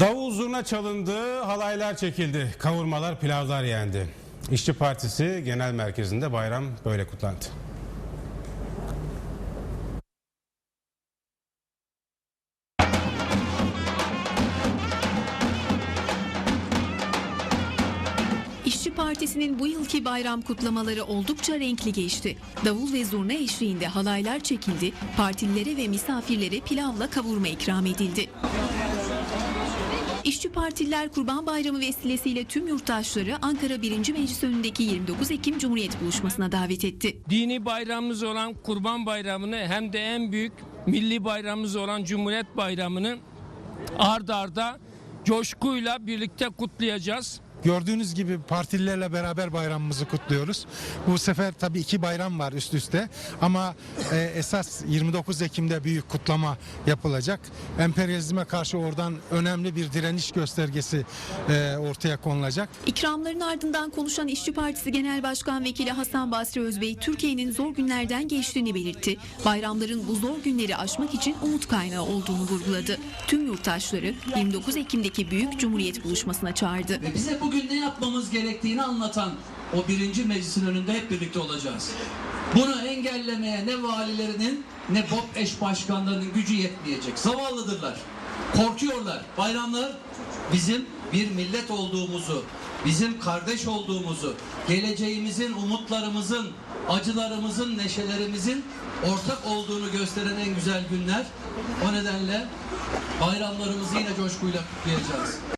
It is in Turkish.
Davul zurna çalındı, halaylar çekildi, kavurmalar, pilavlar yendi. İşçi Partisi Genel Merkezi'nde bayram böyle kutlandı. İşçi Partisi'nin bu yılki bayram kutlamaları oldukça renkli geçti. Davul ve zurna eşliğinde halaylar çekildi, partililere ve misafirlere pilavla kavurma ikram edildi. İşçi Partililer Kurban Bayramı vesilesiyle tüm yurttaşları Ankara 1. Meclis önündeki 29 Ekim Cumhuriyet Buluşması'na davet etti. dini bayramımız olan Kurban Bayramı'nı hem de en büyük milli bayramımız olan Cumhuriyet Bayramı'nı ard arda coşkuyla birlikte kutlayacağız. Gördüğünüz gibi partililerle beraber bayramımızı kutluyoruz. Bu sefer tabii iki bayram var üst üste ama e, esas 29 Ekim'de büyük kutlama yapılacak. Emperyalizme karşı oradan önemli bir direniş göstergesi e, ortaya konulacak. İkramların ardından konuşan İşçi Partisi Genel Başkan Vekili Hasan Basri Özbey, Türkiye'nin zor günlerden geçtiğini belirtti. Bayramların bu zor günleri aşmak için umut kaynağı olduğunu vurguladı. Tüm yurttaşları 29 Ekim'deki Büyük Cumhuriyet Buluşması'na çağırdı. Bize bugün ne yapmamız gerektiğini anlatan o birinci meclisin önünde hep birlikte olacağız. Bunu engellemeye ne valilerinin ne BOP eş başkanlarının gücü yetmeyecek. Zavallıdırlar. Korkuyorlar. Bayramlar bizim bir millet olduğumuzu, bizim kardeş olduğumuzu, geleceğimizin, umutlarımızın, acılarımızın, neşelerimizin ortak olduğunu gösteren en güzel günler. O nedenle bayramlarımızı yine coşkuyla kutlayacağız.